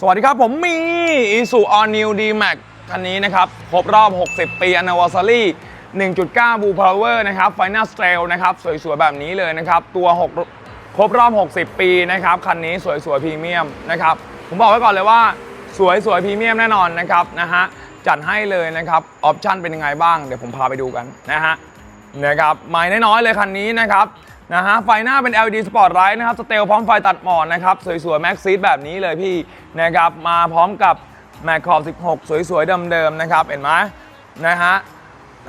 สวัสดีครับผมมี Isuzu All New D-Max คันนี้นะครับครบรอบ 60 ปี Anniversary 1.9 Blue Power นะครับ Final Trail นะครับ สวยๆ แบบนี้เลยนะครับ ตัว 6 ครบรอบ 60 ปีนะครับ คันนี้สวยๆพรีเมียมนะครับ ผมบอกไว้ก่อนเลยว่า สวยๆพรีเมียมแน่นอนนะครับนะฮะจัดให้เลยนะครับ ออปชั่นเป็นยังไงบ้าง เดี๋ยวผมพาไปดูกันนะฮะนะครับใหม่น้อยๆเลยคันนี้นะครับ นะฮะไฟหน้าเป็น LED Spotlight นะครับสเตลพร้อมไฟตัดหมอนนะครับ สวยๆ แม็กซีดแบบนี้เลยพี่นะครับมาพร้อมกับแม็กขอบ 16 สวยๆ เดิมๆ นะครับ เห็นไหมนะฮะ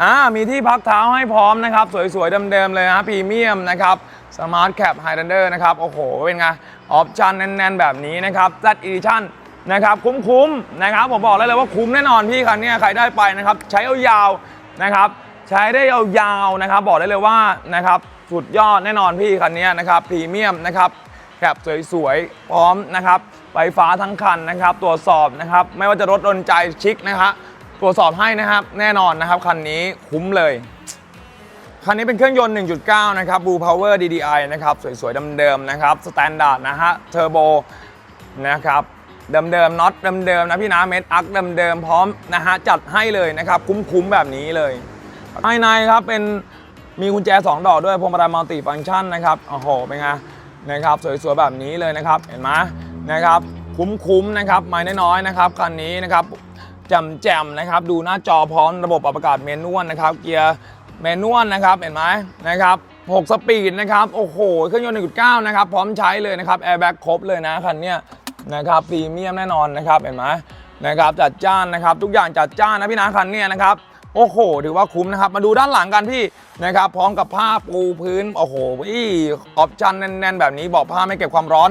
อ่ามีที่พักเท้าให้พร้อมนะครับ สวยๆ เดิมๆ เลยนะพรีเมียมนะครับสมาร์ทแคปไฮ l นเดอร์นะครับ โอ้โห เป็นไง ออปชั่นแน่นๆ แบบนี้นะครับ Z Edition นนะครับ คุ้มๆ นะครับ ผมบอกเลยเลยว่าคุ้มแน่นอนพี่คันนี้ใครได้ไปนะครับ ใช้ยาวๆนะครับ ใช้ได้ยาวๆนะครับ บอกได้เลยว่านะครับสุดยอดแน่นอนพี่คันนี้นะครับพรีเมียมนะครับแคปสวยๆพร้อมนะครับไฟฟ้าทั้งคันนะครับ ตรวจสอบนะครับ ไม่ว่าจะรถดนใจชิคนะครับตรวจสอบให้นะครับ แน่นอนนะครับคันนี้คุ้มเลยคันนี้เป็นเครื่องยนต์ 1.9 นะครับ Blue Power DDI นะครับ สวยๆเดิมๆนะครับ สแตนดาร์ดนะฮะ เทอร์โบนะครับ เดิมๆน็อตเดิมๆนะพี่นะ เม็ดอักเดิมๆพร้อมนะฮะ จัดให้เลยนะครับ คุ้มๆแบบนี้เลย ภายในครับเป็นมีกุญแจ 2 ดอกด้วยพวงมาลัยมัลติฟังก์ชันนะครับโอ้โหเป็นไงนะครับสวยๆแบบนี้เลยนะครับ เห็นไหมนะครับคุ้มๆนะครับไม่น้อยๆนะครับคันนี้นะครับแจ่มๆนะครับ ดูหน้าจอพร้อมระบบปรับอากาศเมนนวลนะครับ เกียร์เมนนวลนะครับเห็นไหมนะครับ6สปีดนะครับโอ้โหเครื่องยนต์1.9นะครับพร้อมใช้เลยนะครับแอร์แบ็กครบเลยนะคันนี้นะครับพรีเมียมแน่นอนนะครับเห็นไหมนะครับจัดจ้านนะครับ ทุกอย่างจัดจ้านนะพี่นะคันนี้นะครับ โอ้โห ถือว่าคุ้มนะครับ มาดูด้านหลังกันพี่นะครับ พร้อมกับผ้าปูพื้น โอ้โหอีออปชั่นแน่นๆ แบบนี้บอกผ้าไม่เก็บความร้อน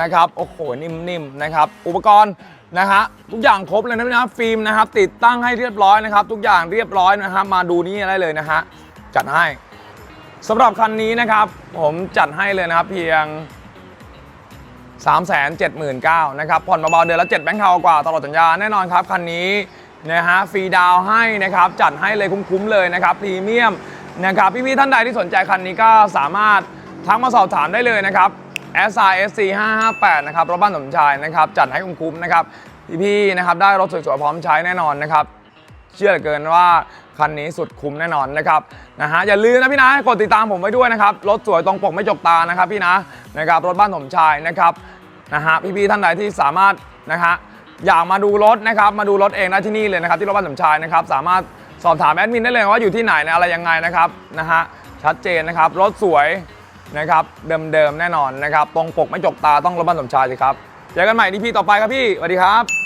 นะครับ โอ้โห นิ่มๆ นะครับ อุปกรณ์นะฮะทุกอย่างครบเลยนะพี่นะฟิล์มนะครับ ติดตั้งให้เรียบร้อยนะครับ ทุกอย่างเรียบร้อยนะครับ มาดูนี่ได้เลยนะฮะ จัดให้สำหรับคันนี้นะครับ ผมจัดให้เลยนะครับเพียง3 7 9 0 0 0นะครับผ่อนเบาๆเดือนละ7แบงค์เทากว่าตลอดสัญญาแน่นอนครับคันนี้ นะฮะฟรีดาวให้นะครับจัดให้เลยคุ้มๆเลยนะครับพรีเมียมนะครับพี่ๆท่านใดที่สนใจคันนี้ก็สามารถทักมาสอบถามได้เลยนะครับ S I S C 558นะครับรถบ้านสมชายนะครับจัดให้คุ้มๆนะครับพี่ๆนะครับได้รถสวยๆพร้อมใช้แน่นอนนะครับเชื่อเหลือเกินว่าคันนี้สุดคุ้มแน่นอนนะครับนะฮะอย่าลืมนะพี่นะกดติดตามผมไว้ด้วยนะครับรถสวยตรงปกไม่จกตานะครับพี่นะนะครับรถบ้านสมชายนะครับนะฮะพี่ๆท่านใดที่สามารถนะฮะ อยากมาดูรถนะครับมาดูรถเองได้ที่นี่เลยนะครับที่รถบ้านสมชายนะครับสามารถสอบถามแอดมินได้เลยว่าอยู่ที่ไหนนะอะไรยังไงนะครับนะฮะชัดเจนนะครับรถสวยนะครับเดิมๆแน่นอนนะครับตรงปกไม่จกตาต้องรถบ้านสมชายสิครับเจอกันใหม่ที่พี่ต่อไปครับพี่สวัสดีครับ